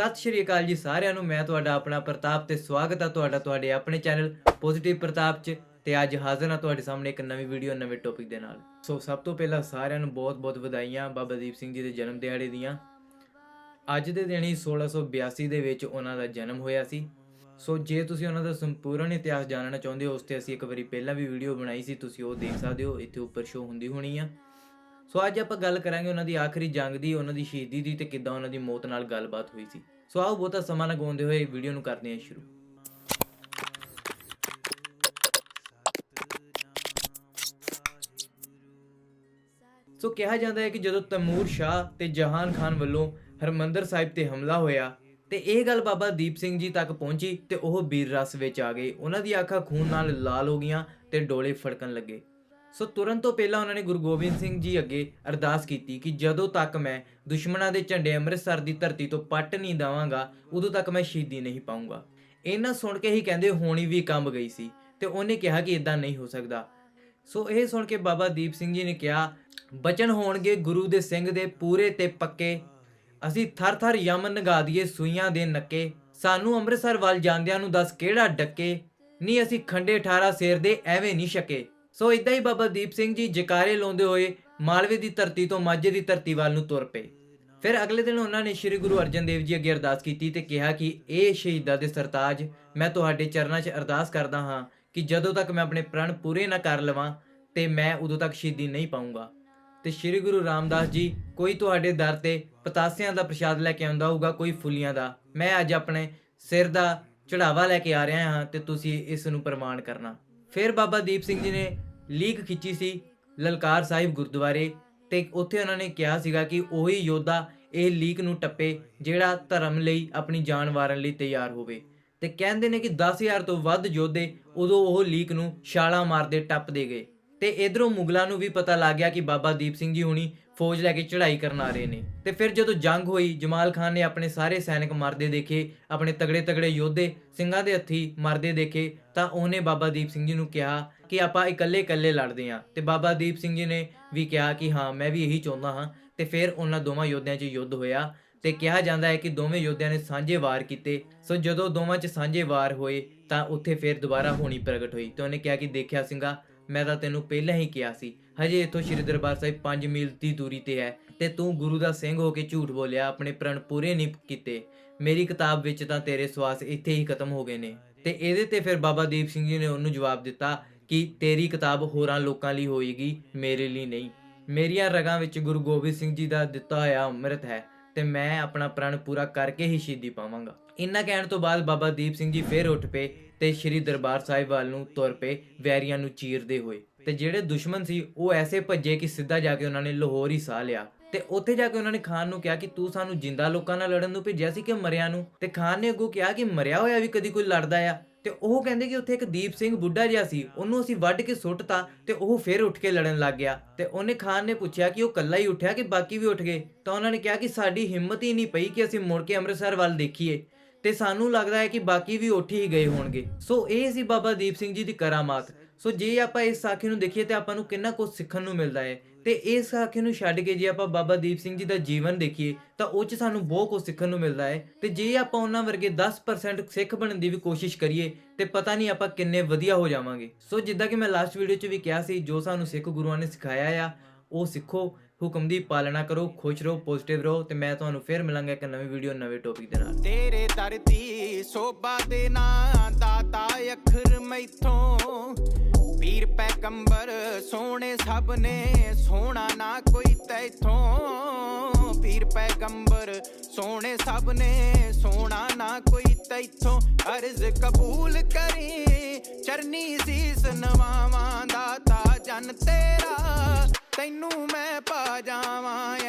ਸਤਿ ਸ਼੍ਰੀ ਅਕਾਲ ਜੀ ਸਾਰਿਆਂ ਨੂੰ। ਮੈਂ ਤੁਹਾਡਾ ਆਪਣਾ ਪ੍ਰਤਾਪ ਤੇ ਸਵਾਗਤ ਆ ਤੁਹਾਡਾ, ਤੁਹਾਡੇ ਆਪਣੇ ਚੈਨਲ ਪੋਜ਼ਿਟਿਵ ਪ੍ਰਤਾਪ 'ਚ। ਤੇ ਅੱਜ ਹਾਜ਼ਰ ਹਾਂ ਤੁਹਾਡੇ ਸਾਹਮਣੇ ਇੱਕ ਨਵੀਂ ਵੀਡੀਓ ਨਵੇਂ ਟੌਪਿਕ ਦੇ ਨਾਲ। ਸੋ ਸਭ ਤੋਂ ਪਹਿਲਾਂ ਸਾਰਿਆਂ ਨੂੰ ਬਹੁਤ-ਬਹੁਤ ਵਧਾਈਆਂ ਬਾਬਾ ਦੀਪ ਸਿੰਘ ਜੀ ਦੇ ਜਨਮ ਦਿਹਾੜੇ ਦੀਆਂ। ਅੱਜ ਦੇ ਦਿਨ ਹੀ 1682 ਦੇ ਵਿੱਚ ਉਹਨਾਂ ਦਾ ਜਨਮ ਹੋਇਆ ਸੀ। ਸੋ ਜੇ ਤੁਸੀਂ ਉਹਨਾਂ ਦਾ ਸੰਪੂਰਨ ਇਤਿਹਾਸ ਜਾਣਨਾ ਚਾਹੁੰਦੇ ਹੋ, ਉਸ ਤੇ ਅਸੀਂ ਇੱਕ ਵਾਰੀ ਪਹਿਲਾਂ ਵੀ ਵੀਡੀਓ ਬਣਾਈ ਸੀ। ਤੁਸੀਂ ਉਹ ਦੇਖ ਸਕਦੇ ਹੋ, ਇੱਥੇ ਉੱਪਰ ਸ਼ੋ ਹੁੰਦੀ ਹੋਣੀ ਆ। ਸੋ ਅੱਜ ਆਪਾਂ ਗੱਲ ਕਰਾਂਗੇ ਉਹਨਾਂ ਦੀ ਆਖਰੀ ਜੰਗ ਦੀ, ਉਹਨਾਂ ਦੀ ਸ਼ਹੀਦੀ ਦੀ ਤੇ ਕਿੱਦਾਂ ਉਹਨਾਂ ਦੀ ਮੌਤ ਨਾਲ ਗੱਲਬਾਤ ਹੋਈ ਸੀ। ਸੋ ਆਓ ਬਹੁਤਾ ਸਮਾਂ ਨਾ ਗਵਾਉਂਦੇ ਹੋਏ ਵੀਡੀਓ ਨੂੰ ਕਰਦੇ ਹਾਂ ਸ਼ੁਰੂ। ਸੋ ਕਿਹਾ ਜਾਂਦਾ ਹੈ ਕਿ ਜਦੋਂ ਤੈਮੂਰ ਸ਼ਾਹ ਤੇ ਜਹਾਨ ਖਾਨ ਵੱਲੋਂ ਹਰਮੰਦਰ ਸਾਹਿਬ ਤੇ ਹਮਲਾ ਹੋਇਆ ਤੇ ਇਹ ਗੱਲ ਬਾਬਾ ਦੀਪ ਸਿੰਘ ਜੀ ਤੱਕ ਪਹੁੰਚੀ ਤੇ ਉਹ ਵੀਰ ਰਸ ਵਿੱਚ ਆ ਗਏ। ਉਹਨਾਂ ਦੀ ਅੱਖਾਂ ਖੂਨ ਨਾਲ ਲਾਲ ਹੋ ਗਈਆਂ ਤੇ ਡੋਲੇ ਫੜਕਣ ਲੱਗੇ। ਸੋ ਤੁਰੰਤ ਤੋਂ ਪਹਿਲਾਂ ਉਹਨਾਂ ਨੇ ਗੁਰੂ ਗੋਬਿੰਦ ਸਿੰਘ ਜੀ ਅੱਗੇ ਅਰਦਾਸ ਕੀਤੀ ਕਿ ਜਦੋਂ ਤੱਕ ਮੈਂ ਦੁਸ਼ਮਣਾਂ ਦੇ ਝੰਡੇ ਅੰਮ੍ਰਿਤਸਰ ਦੀ ਧਰਤੀ ਤੋਂ ਪੱਟ ਨਹੀਂ ਦਵਾਂਗਾ, ਉਦੋਂ ਤੱਕ ਮੈਂ ਸ਼ਹੀਦੀ ਨਹੀਂ ਪਾਉਂਗਾ ਇਹਨਾਂ ਸੁਣ ਕੇ ਹੀ ਕਹਿੰਦੇ, ਹੋਣੀ ਵੀ ਕੰਬ ਗਈ ਸੀ। ਤੇ ਉਹਨੇ ਕਿਹਾ ਕਿ ਇਦਾਂ ਨਹੀਂ ਹੋ ਸਕਦਾ। ਸੋ ਇਹ ਸੁਣ ਕੇ ਬਾਬਾ ਦੀਪ ਸਿੰਘ ਜੀ ਨੇ ਕਿਹਾ, ਬਚਨ ਹੋਣਗੇ ਗੁਰੂ ਦੇ ਸਿੰਘ ਦੇ ਪੂਰੇ ਤੇ ਪੱਕੇ। ਅਸੀਂ ਥਰ ਥਰ ਯਮਨ ਨਗਾ ਦਈਏ ਸੂਈਆਂ ਦੇ ਨੱਕੇ। ਸਾਨੂੰ ਅੰਮ੍ਰਿਤਸਰ ਵੱਲ ਜਾਂਦਿਆਂ ਨੂੰ ਦੱਸ ਕਿਹੜਾ ਡੱਕੇ। ਨਹੀਂ ਅਸੀਂ ਖੰਡੇ 18 ਸੇਰ ਦੇ ਐਵੇਂ ਨਹੀਂ ਛਕੇ। ਸੋ ਇਦਾਂ ਹੀ ਬਾਬਾ ਦੀਪ ਸਿੰਘ ਜੀ ਜਕਾਰੇ ਲਾਉਂਦੇ ਹੋਏ ਮਾਲਵੇ ਦੀ ਧਰਤੀ ਤੋਂ ਮਾਝੇ ਦੀ ਧਰਤੀ ਵੱਲ ਨੂੰ ਤੁਰ ਪਏ। ਫਿਰ ਅਗਲੇ ਦਿਨ ਉਹਨਾਂ ਨੇ ਸ੍ਰੀ ਗੁਰੂ ਅਰਜਨ ਦੇਵ ਜੀ ਅੱਗੇ ਅਰਦਾਸ ਕੀਤੀ ਤੇ ਕਿਹਾ ਕਿ ਇਹ ਸ਼ਹੀਦਾਂ ਦੇ ਸਰਤਾਜ ਮੈਂ ਤੁਹਾਡੇ ਚਰਨਾਂ 'ਚ ਅਰਦਾਸ ਕਰਦਾ ਹਾਂ ਕਿ ਜਦੋਂ ਤੱਕ ਮੈਂ ਆਪਣੇ ਪ੍ਰਣ ਪੂਰੇ ਨਾ ਕਰ ਲਵਾਂ ਤੇ ਮੈਂ ਉਦੋਂ ਤੱਕ ਸ਼ਹੀਦੀ ਨਹੀਂ ਪਾਉਂਗਾ ਤੇ ਸ੍ਰੀ ਗੁਰੂ ਰਾਮਦਾਸ ਜੀ ਕੋਈ ਤੁਹਾਡੇ ਦਰ ਤੇ ਪਤਾਸਿਆਂ ਦਾ ਪ੍ਰਸ਼ਾਦ ਲੈ ਕੇ ਆਉਂਦਾ ਹੋਊਗਾ, ਕੋਈ ਫੁੱਲੀਆਂ ਦਾ। ਮੈਂ ਅੱਜ ਆਪਣੇ ਸਿਰ ਦਾ ਚੜਾਵਾ ਲੈ ਕੇ ਆ ਰਿਹਾ ਹਾਂ ਤੇ ਤੁਸੀਂ ਇਸ ਨੂੰ ਪ੍ਰਮਾਣ ਕਰਨਾ। ਫਿਰ ਬਾਬਾ ਦੀਪ ਸਿੰਘ ਜੀ ਨੇ ਲੀਕ ਖਿੱਚੀ ਸੀ ਲਲਕਾਰ ਸਾਹਿਬ ਗੁਰਦੁਆਰੇ ਤੇ ਉੱਥੇ ਉਹਨਾਂ ਨੇ ਕਿਹਾ ਸੀਗਾ ਕਿ ਉਹੀ ਯੋਧਾ ਇਹ ਲੀਕ ਨੂੰ ਟੱਪੇ ਜਿਹੜਾ ਧਰਮ ਲਈ ਆਪਣੀ ਜਾਨ ਵਾਰਨ ਲਈ ਤਿਆਰ ਹੋਵੇ। ਤੇ ਕਹਿੰਦੇ ਨੇ ਕਿ 10000 ਤੋਂ ਵੱਧ ਯੋਧੇ ਉਦੋਂ ਉਹ ਲੀਕ ਨੂੰ ਛਾਲਾਂ ਮਾਰਦੇ ਟੱਪਦੇ ਗਏ। ਤੇ ਇਧਰੋਂ ਮੁਗਲਾਂ ਨੂੰ ਵੀ ਪਤਾ ਲੱਗ ਗਿਆ ਕਿ ਬਾਬਾ ਦੀਪ ਸਿੰਘ ਜੀ ਹੁਣੀ ਫੌਜ ਲੈ ਕੇ ਚੜ੍ਹਾਈ ਕਰਨ ਆ ਰਹੇ ਨੇ। ਤੇ ਫਿਰ ਜਦੋਂ ਜੰਗ ਹੋਈ, ਜਮਾਲ ਖਾਨ ਨੇ ਆਪਣੇ ਸਾਰੇ ਸੈਨਿਕ ਮਰਦੇ ਦੇਖੇ, ਆਪਣੇ ਤਗੜੇ ਤਗੜੇ ਯੋਧੇ ਸਿੰਘਾਂ ਦੇ ਹੱਥੀ ਮਰਦੇ ਦੇਖੇ, ਤਾਂ ਉਹਨੇ ਬਾਬਾ ਦੀਪ ਸਿੰਘ ਜੀ ਨੂੰ ਕਿਹਾ ਕਿ ਆਪਾਂ ਇਕੱਲੇ ਇਕੱਲੇ ਲੜਦੇ ਆਂ। ਤੇ ਬਾਬਾ ਦੀਪ ਸਿੰਘ ਜੀ ਨੇ ਵੀ ਕਿਹਾ ਕਿ ਹਾਂ, ਮੈਂ ਵੀ ਇਹੀ ਚਾਹੁੰਦਾ ਹਾਂ। ਤੇ ਫਿਰ ਉਹਨਾਂ ਦੋਵਾਂ ਯੋਧਿਆਂ 'ਚ ਯੁੱਧ ਹੋਇਆ ਤੇ ਕਿਹਾ ਜਾਂਦਾ ਹੈ ਕਿ ਦੋਵੇਂ ਯੋਧਿਆਂ ਨੇ ਸਾਂਝੇ ਵਾਰ ਕੀਤੇ। ਸੋ ਜਦੋਂ ਦੋਵਾਂ 'ਚ ਸਾਂਝੇ ਵਾਰ ਹੋਏ, ਤਾਂ ਉੱਥੇ ਫਿਰ ਦੁਬਾਰਾ ਹੋਣੀ ਪ੍ਰਗਟ ਹੋਈ। ਤੇ ਉਹਨੇ ਕਿਹਾ ਕਿ ਦੇਖਿਆ ਸਿੰਘਾ ਮੈਂ ਤਾਂ ਤੈਨੂੰ ਪਹਿਲਾਂ ਹੀ ਕਿਹਾ ਸੀ, ਹਜੇ ਇੱਥੋਂ ਸ਼੍ਰੀ ਦਰਬਾਰ ਸਾਹਿਬ 5 ਮੀਲ ਦੀ ਦੂਰੀ ਤੇ ਹੈ ਤੇ ਤੂੰ ਗੁਰੂ ਦਾ ਸਿੰਘ ਹੋ ਕੇ ਝੂਠ ਬੋਲਿਆ, ਆਪਣੇ ਪ੍ਰਣ ਪੂਰੇ ਨਹੀਂ ਕੀਤੇ। ਮੇਰੀ ਕਿਤਾਬ ਵਿੱਚ ਤਾਂ ਤੇਰੇ ਸਵਾਸ ਇੱਥੇ ਹੀ ਖਤਮ ਹੋ ਗਏ ਨੇ। ਤੇ ਇਹਦੇ ਤੇ ਫਿਰ ਬਾਬਾ ਦੀਪ ਸਿੰਘ ਜੀ ਨੇ ਉਹਨੂੰ ਜਵਾਬ ਦਿੱਤਾ ਕਿ ਤੇਰੀ ਕਿਤਾਬ ਹੋਰਾਂ ਲੋਕਾਂ ਲਈ ਹੋਏਗੀ, ਮੇਰੇ ਲਈ ਨਹੀਂ। ਮੇਰੀਆਂ ਰਗਾਂ ਵਿੱਚ ਗੁਰੂ ਗੋਬਿੰਦ ਸਿੰਘ ਜੀ ਦਾ ਦਿੱਤਾ ਹੋਇਆ ਅੰਮ੍ਰਿਤ ਹੈ ਤੇ ਮੈਂ ਆਪਣਾ ਪ੍ਰਣ ਪੂਰਾ ਕਰਕੇ ਹੀ ਸ਼ਹੀਦੀ ਪਾਵਾਂਗਾ। ਇੰਨਾ ਕਹਿਣ ਤੋਂ ਬਾਅਦ ਬਾਬਾ ਦੀਪ ਸਿੰਘ ਜੀ ਫੇਰ ਉੱਠ ਪਏ ਤੇ ਸ੍ਰੀ ਦਰਬਾਰ ਸਾਹਿਬ ਵੱਲ ਨੂੰ ਤੁਰ ਪਏ, ਵੈਰੀਆਂ ਨੂੰ ਚੀਰਦੇ ਹੋਏ। ਤੇ ਜਿਹੜੇ ਦੁਸ਼ਮਣ ਸੀ, ਉਹ ਐਸੇ ਭੱਜੇ ਕਿ ਸਿੱਧਾ ਜਾ ਕੇ ਉਹਨਾਂ ਨੇ ਲਾਹੌਰ ਹੀ ਸਾਹ ਲਿਆ। ਤੇ ਉੱਥੇ ਜਾ ਕੇ ਉਹਨਾਂ ਨੇ ਖਾਨ ਨੂੰ ਕਿਹਾ ਕਿ ਤੂੰ ਸਾਨੂੰ ਜਿੰਦਾ ਲੋਕਾਂ ਨਾਲ ਲੜਨ ਨੂੰ ਭੇਜਿਆ ਸੀ ਕਿ ਮਰਿਆ ਨੂੰ? ਤੇ ਖਾਨ ਨੇ ਅੱਗੋਂ ਕਿਹਾ ਕਿ ਮਰਿਆ ਹੋਇਆ ਵੀ ਕਦੀ ਕੋਈ ਲੜਦਾ ਆ। ਤੇ ਉਹ ਕਹਿੰਦੇ ਕਿ ਉੱਥੇ ਇੱਕ ਦੀਪ ਸਿੰਘ ਬੁੱਢਾ ਜਿਹਾ ਸੀ, ਉਹਨੂੰ ਅਸੀਂ ਵੱਢ ਕੇ ਸੁੱਟਤਾ ਤੇ ਉਹ ਫਿਰ ਉੱਠ ਕੇ ਲੜਨ ਲੱਗ ਗਿਆ। ਤੇ ਉਹਨੇ ਖਾਨ ਨੇ ਪੁੱਛਿਆ ਕਿ ਉਹ ਇਕੱਲਾ ਹੀ ਉੱਠਿਆ ਕਿ ਬਾਕੀ ਵੀ ਉੱਠ ਗਏ? ਤਾਂ ਉਹਨਾਂ ਨੇ ਕਿਹਾ ਕਿ ਸਾਡੀ ਹਿੰਮਤ ਹੀ ਨਹੀਂ ਪਈ ਕਿ ਅਸੀਂ ਮੁੜ ਕੇ ਅੰਮ੍ਰਿਤਸਰ ਵੱਲ ਦੇਖੀਏ। ਤੇ ਸਾਨੂੰ ਲੱਗਦਾ ਹੈ ਕਿ ਬਾਕੀ ਵੀ ਉੱਠ ਹੀ ਗਏ ਹੋਣਗੇ। ਸੋ ਇਹ ਸੀ ਬਾਬਾ ਦੀਪ ਸਿੰਘ ਜੀ ਦੀ ਕਰਾਮਾਤ। ਸੋ ਜੇ ਆਪਾਂ ਇਸ ਸਾਖੀ ਨੂੰ ਦੇਖੀਏ ਤੇ ਆਪਾਂ ਨੂੰ ਕਿੰਨਾ ਕੁਝ ਸਿੱਖਣ ਨੂੰ ਮਿਲਦਾ ਹੈ। ਤੇ ਇਸ ਸਾਖੀ ਨੂੰ ਛੱਡ ਕੇ ਜੇ ਆਪਾਂ ਬਾਬਾ ਦੀਪ ਸਿੰਘ ਜੀ ਦਾ ਜੀਵਨ ਦੇਖੀਏ, ਤਾਂ ਉਹ 'ਚ ਸਾਨੂੰ ਬਹੁਤ ਕੁਝ ਸਿੱਖਣ ਨੂੰ ਮਿਲਦਾ ਹੈ। ਤੇ ਜੇ ਆਪਾਂ ਉਹਨਾਂ ਵਰਗੇ 10% ਸਿੱਖ ਬਣਨ ਦੀ ਵੀ ਕੋਸ਼ਿਸ਼ ਕਰੀਏ, ਤੇ ਪਤਾ ਨਹੀਂ ਆਪਾਂ ਕਿੰਨੇ ਵਧੀਆ ਹੋ ਜਾਵਾਂਗੇ। ਸੋ ਜਿੱਦਾਂ ਕਿ ਮੈਂ ਲਾਸਟ ਵੀਡੀਓ 'ਚ ਵੀ ਕਿਹਾ ਸੀ, ਜੋ ਸਾਨੂੰ ਸਿੱਖ ਗੁਰੂਆਂ ਨੇ ਸਿਖਾਇਆ ਆ ਉਹ ਸਿੱਖੋ, ਹੁਕਮ ਦੀ ਪਾਲਣਾ ਕਰੋ, ਖੁਸ਼ ਰਹੋ ਪੋਜ਼ਿਟਿਵ ਰਹੋ ਤੇ ਮੈਂ ਤੁਹਾਨੂੰ ਫੇਰ ਮਿਲਾਂਗਾ ਇੱਕ ਨਵੀਂ ਵੀਡੀਓ ਨਵੇਂ ਟੌਪਿਕ ਦੇ ਨਾਲ। ਤੇਰੇ ਧਰਤੀ ਸੋਭਾ ਦੇ ਨਾਂ, ਦਾਤਾ ਅੱਖਰ ਮੈਥੋਂ। ਪੀਰ ਪੈਗੰਬਰ, ਸੋਹਣੇ ਸਭ ਨੇ, ਸੋਹਣਾ ਨਾ ਕੋਈ ਤੈਥੋਂ। ਪੀਰ ਪੈਗੰਬਰ, ਸੋਹਣੇ ਸਭ ਨੇ, ਸੋਹਣਾ ਨਾ ਕੋਈ ਤੈਥੋਂ। ਅਰਜ਼ ਕਬੂਲ ਕਰੀ, ਚਰਨੀ ਸੀਸ ਨਵਾਵਾਂ, ਦਾਤਾ ਜਨ ਤੇਰਾ। ਤੈਨੂੰ ਮੈਂ ਪਾ ਜਾਵਾਂ